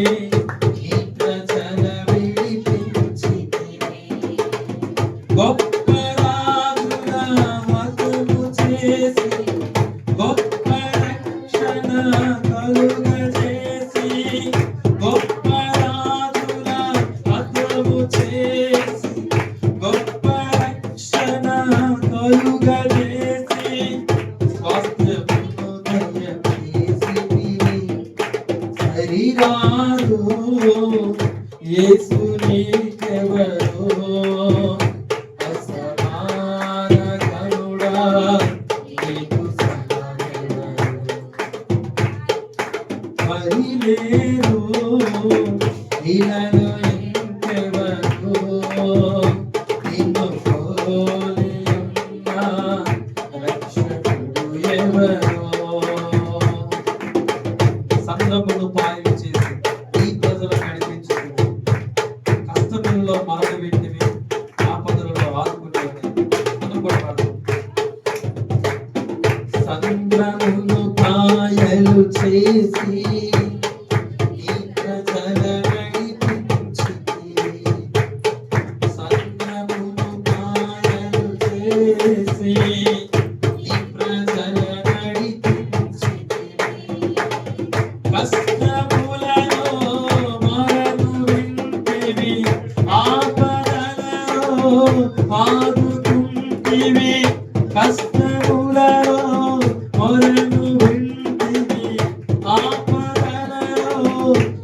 You. వారు యేసు నీకెవరో అసమాన కనుడా నీకు మరి లేరు ఇలాను ఇంకెవరో నిన్ను మాయలు చేసి ఆదుకుంటివి. కష్టములలో మొరను